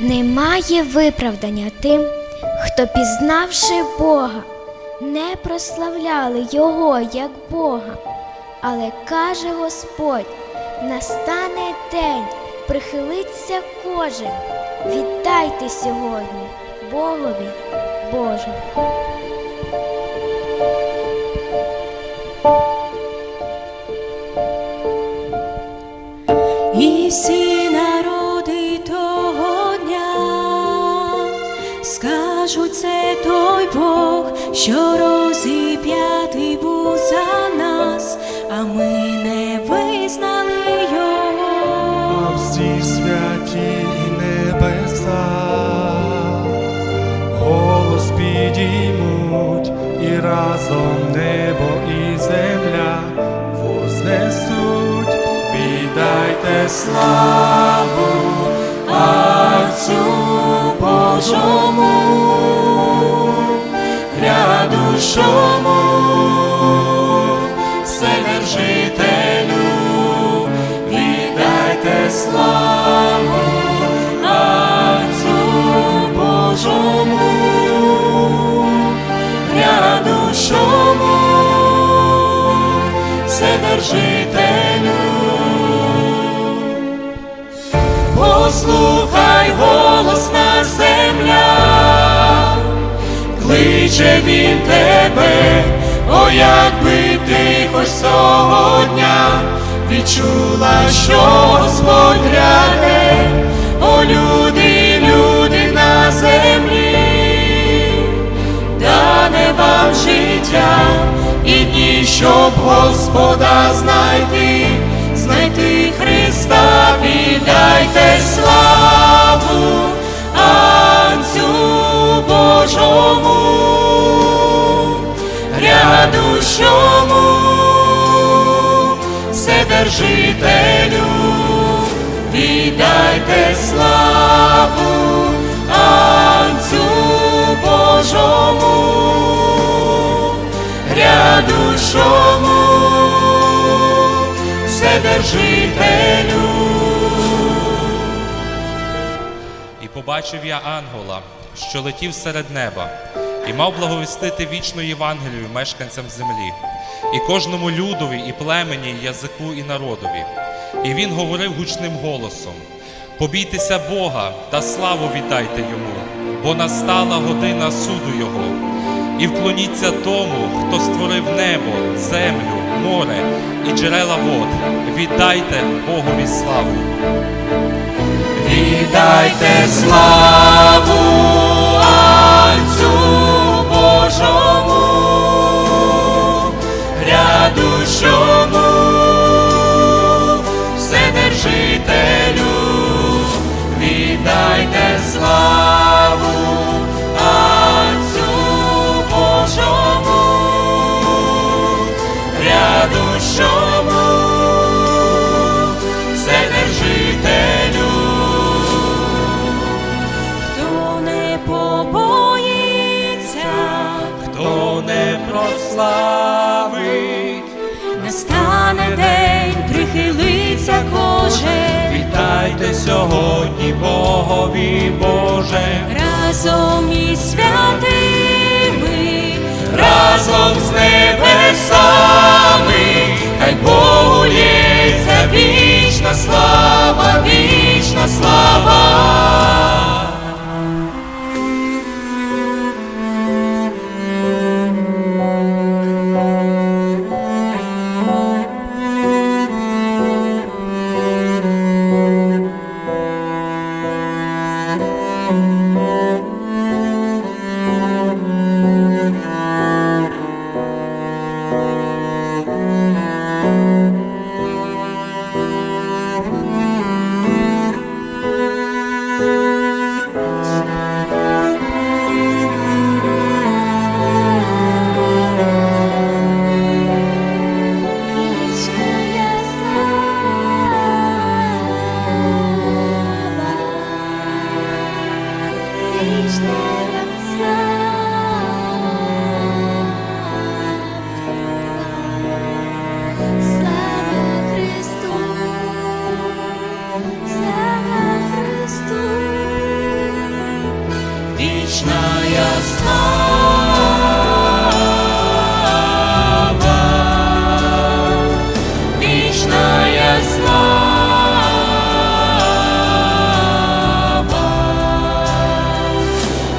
Немає виправдання тим, хто, пізнавши Бога, не прославляли Його як Бога. Але каже Господь: настане день, прихилиться кожен. Віддайте сьогодні Богові Боже. І що розіп'ятий був за нас, а ми не визнали його. Всі святі небеса, голос підіймуть, і разом небо і земля вознесуть, віддайте славу Отцю Божому, грядущому, Вседержителю, віддайте славу Отцю Божому, грядущому, Вседержителю. Послухай голос на земля, кличе він тебе, о, якби ти хоч цього дня відчула, що Господь ряде, о люди, люди на землі, дане вам життя і дні, щоб Господа знайти, знайти Христа, віддайте славу Божому, грядущому, Вседержителю, віддайте славу Анцю Божому, грядущому, Вседержителю. І побачив я ангела, що летів серед неба, і мав благовістити вічну Євангелію мешканцям землі, і кожному людові, і племені, і язику, і народові. І він говорив гучним голосом: Побійтеся Бога та славу віддайте йому, бо настала година суду Його. І вклоніться тому, хто створив небо, землю, море і джерела вод. Віддайте Богові славу. Віддайте славу прославить, настане день, прихилиться кожен. вітайте сьогодні Богові Боже, Разом із святими, разом з небесами, хай Богу лється вічна слава, вічна слава.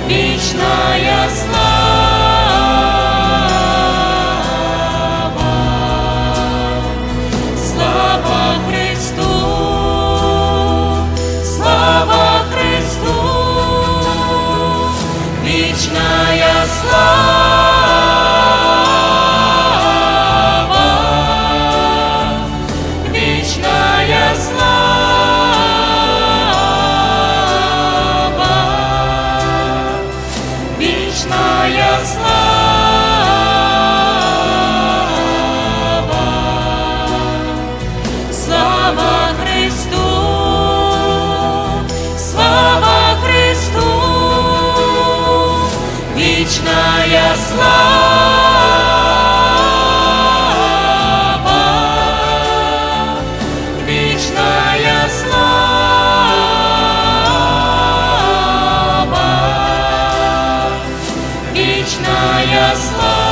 Вечная слава. слава, вечная слава, вечная слава.